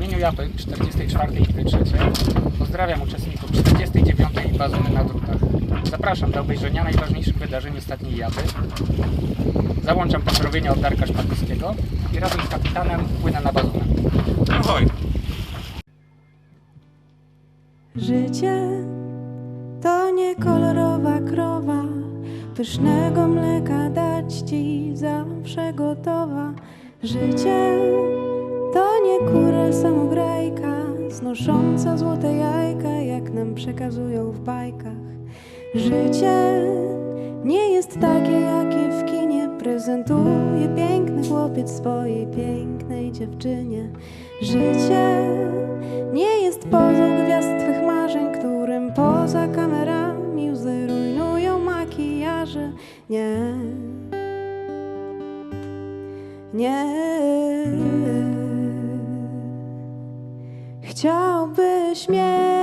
imieniu Japy 44 i 3 pozdrawiam uczestników 49 bazuny na drutach. Zapraszam do obejrzenia najważniejszych wydarzeń ostatniej Japy. Załączam pozdrowienia od Darka Szpakowskiego i razem z kapitanem płynę na bazunę. Ahoj! Życie to nie kolorowa krowa, pysznego mleka dać ci zawsze gotowa. Życie nie kura samograjka, znosząca złote jajka, jak nam przekazują w bajkach. Życie nie jest takie, jakie w kinie prezentuje piękny chłopiec swojej pięknej dziewczynie. Życie nie jest pozą gwiazd twych marzeń, którym poza kamerami łzy rujnują makijaże. Nie, nie. Chciałbyś mieć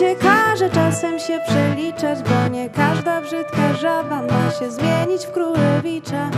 Życie każe czasem się przeliczać, bo nie każda brzydka żaba ma się zmienić w królewicza.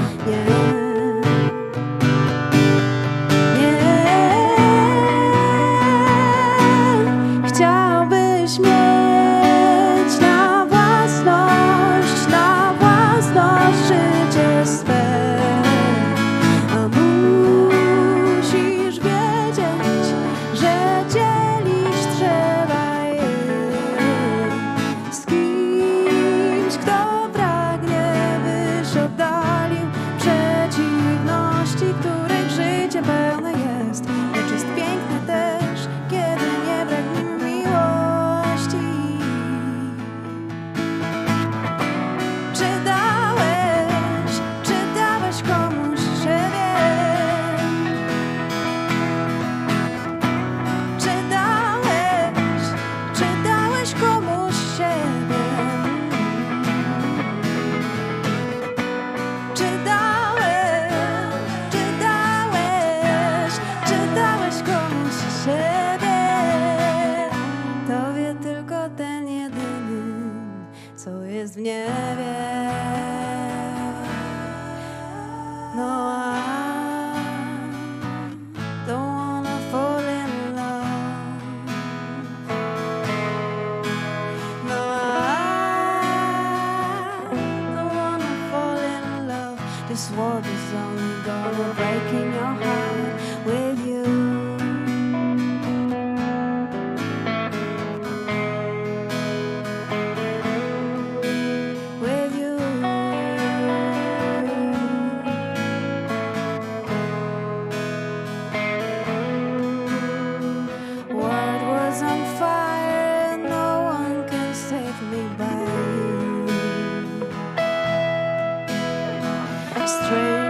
This world is only gonna break in your heart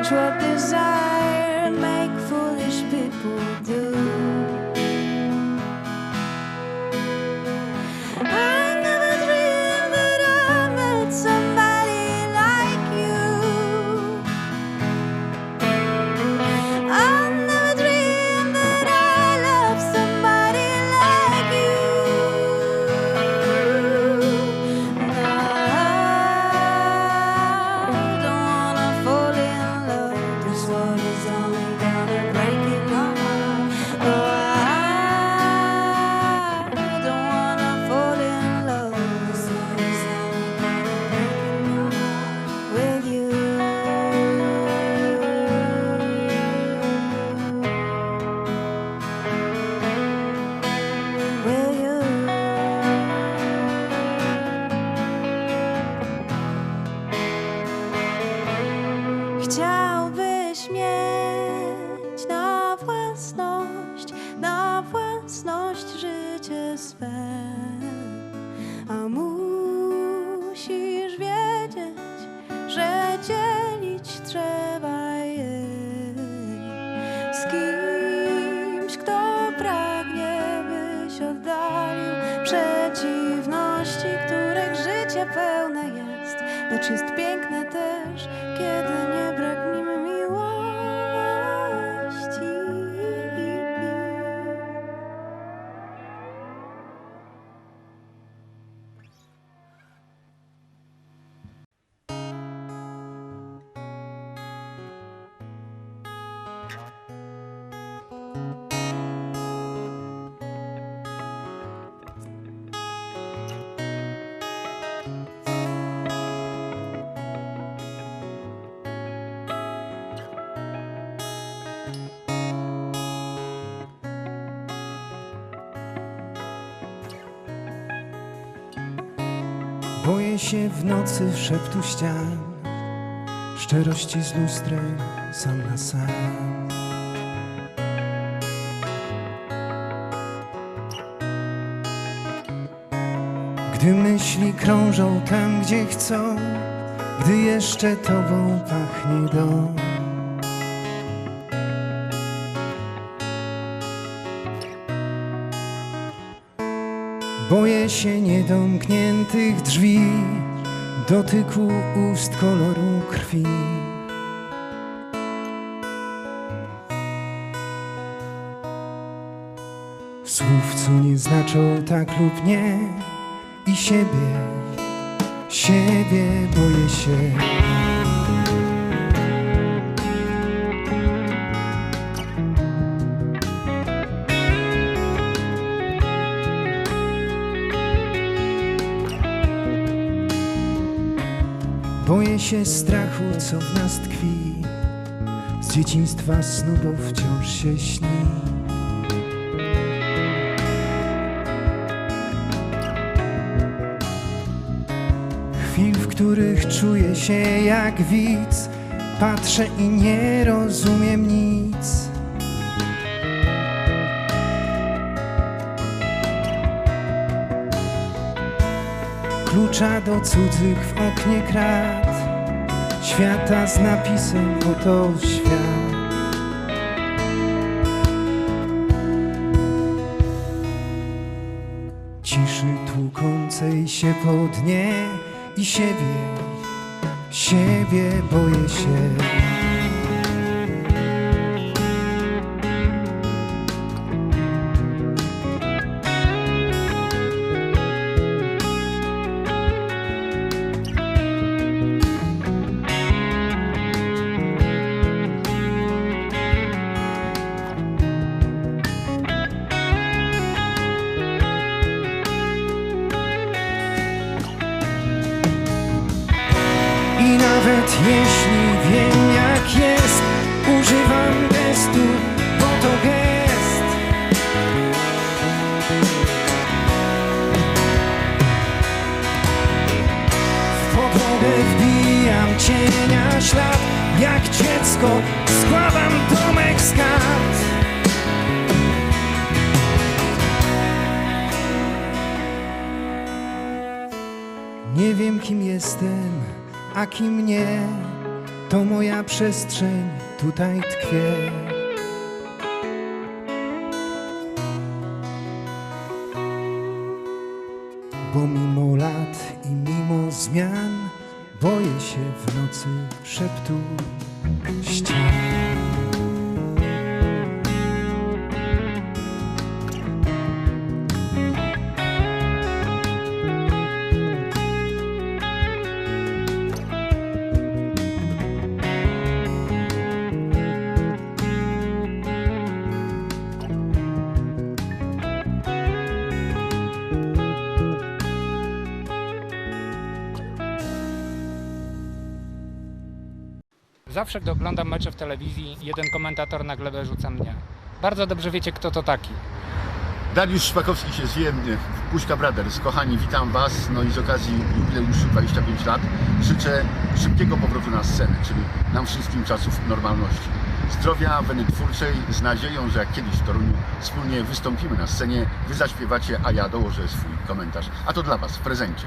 Strange what desire. Make lecz jest piękne Boję się w nocy szeptu ścian, szczerości z lustrem sam na sam. Gdy myśli krążą tam, gdzie chcą, gdy jeszcze tobą pachnie dom. Boję się niedomkniętych drzwi, dotyku ust koloru krwi. Słów, co nie znaczą tak lub nie, i siebie, siebie boję się. Boję się strachu, co w nas tkwi. Z dzieciństwa snu, bo wciąż się śni. Chwil, w których czuję się jak widz. Patrzę i nie rozumiem nic Klucza do cudzych w oknie krat. Świata z napisem oto świat. Ciszy tłukącej się po dnie I siebie, siebie boję się jeśli wiem jak jest Używam gestu, bo to gest. W podłogę wbijam cienia ślad Jak dziecko składam domek z kart. Nie wiem kim jestem, a kim nie To moja przestrzeń, tutaj tkwię Bo mimo lat i mimo zmian Boję się w nocy szeptu Zawsze, gdy oglądam mecze w telewizji, jeden komentator na glebę rzuca mnie. Bardzo dobrze wiecie, kto to taki. Dariusz Szpakowski się zwie, Puśka Brothers. Kochani, witam Was. No i z okazji jubileuszu 25 lat życzę szybkiego powrotu na scenę, czyli nam wszystkim czasów normalności. Zdrowia, weny twórczej, z nadzieją, że jak kiedyś w Toruniu wspólnie wystąpimy na scenie, Wy zaśpiewacie, a ja dołożę swój komentarz. A to dla Was w prezencie.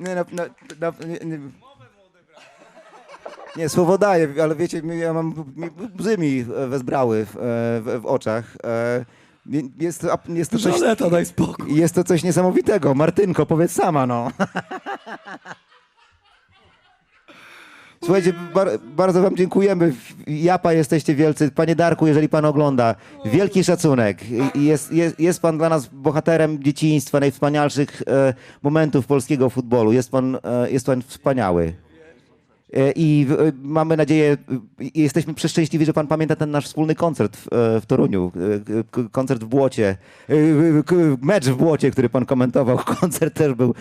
Nie, no, no, no, nie, nie. Nie, słowo daję, ale wiecie, ja mam, łzy mi e, wezbrały w, e, w, w oczach. E, Jest to, jest to coś... Żaneta, daj spokój. Jest to coś niesamowitego. Martynko, powiedz sama, no. Słuchajcie, bar, bardzo wam dziękujemy. Japa jesteście wielcy. Panie Darku, jeżeli pan ogląda, wielki szacunek. Jest, jest, jest pan dla nas bohaterem dzieciństwa, najwspanialszych e, momentów polskiego futbolu. Jest pan, e, jest pan wspaniały. E, I e, mamy nadzieję, e, jesteśmy przeszczęśliwi, że pan pamięta ten nasz wspólny koncert w, w Toruniu. Koncert w Błocie. Mecz w Błocie, który pan komentował. Koncert też był.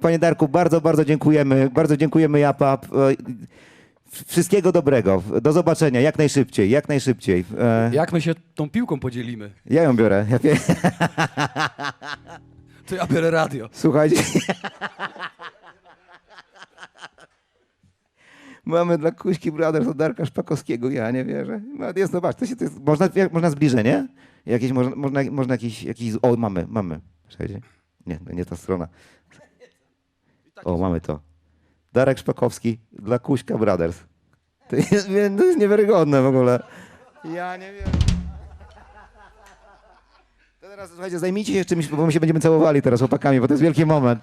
Panie Darku, bardzo, bardzo dziękujemy. Bardzo dziękujemy Japap. E, Wszystkiego dobrego. Do zobaczenia jak najszybciej, jak najszybciej. Jak my się tą piłką podzielimy? Ja ją biorę. Ja. To ja biorę radio. Słuchajcie. Mamy dla Kuśki Brothers od Darka Szpakowskiego, ja nie wierzę. No, Jest, zobacz, to się, to jest, można, można zbliżenie? Jakieś, można, można, można jakiś, jakiś, o mamy, mamy. Słuchajcie. Nie, to nie ta strona. O, mamy to. Darek Szpakowski dla Kuśka Brothers. To jest, to jest niewiarygodne w ogóle. Ja nie wiem. To teraz, słuchajcie, zajmijcie się czymś, bo my się będziemy całowali teraz chłopakami, bo to jest wielki moment.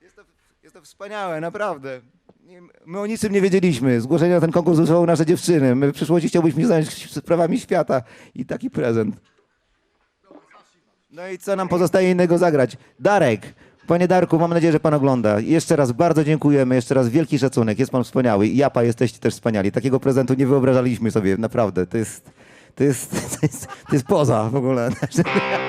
Jest to, jest to wspaniałe, naprawdę. My o niczym nie wiedzieliśmy. Zgłoszenie na ten konkurs wysłały nasze dziewczyny. My w przyszłości chciałbyśmy się zająć sprawami świata i taki prezent. No i co nam pozostaje innego zagrać? Darek, panie Darku, mam nadzieję, że pan ogląda. Jeszcze raz bardzo dziękujemy, jeszcze raz wielki szacunek, jest pan wspaniały. I Japa jesteście też wspaniali. Takiego prezentu nie wyobrażaliśmy sobie, naprawdę. To jest, to jest, to jest, to jest poza w ogóle.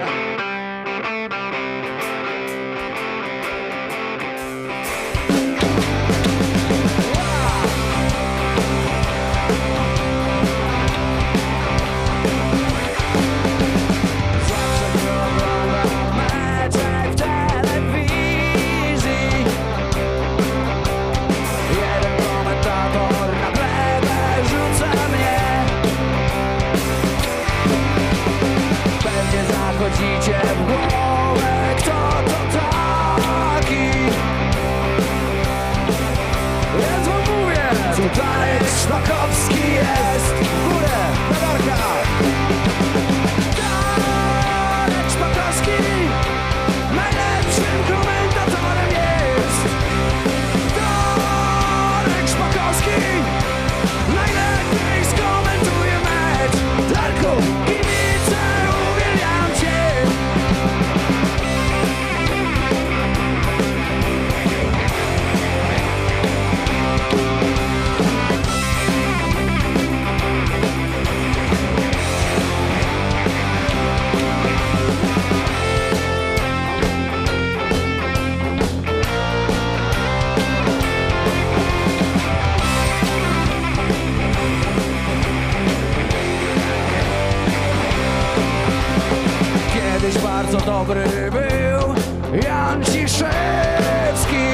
dobry był. Jan Ciszewski.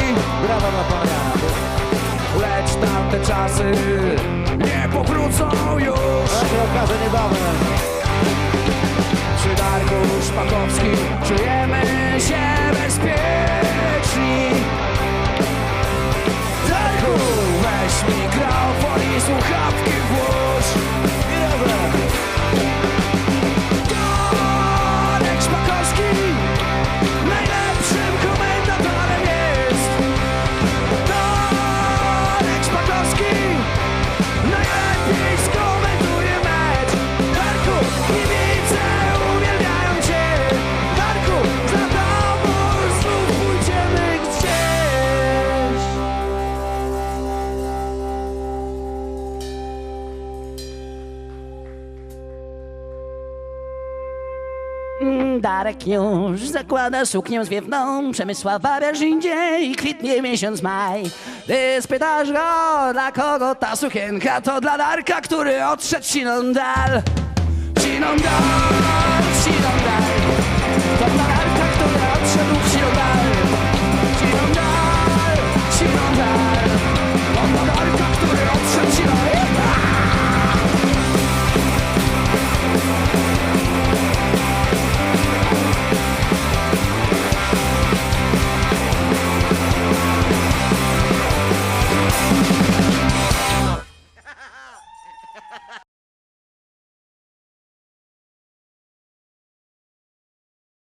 Brawa dla pana. Lecz tamte czasy nie powrócą już. Okaże niebawem. Przy Darku Szpakowskim czujemy się bezpieczni Darek już zakłada suknię zwiewną Przemysława Berżyndzie i kwitnie miesiąc maj. Ty spytasz go, dla kogo ta sukienka? To dla Darka, który odszedł siną dal Siną dal, siną dal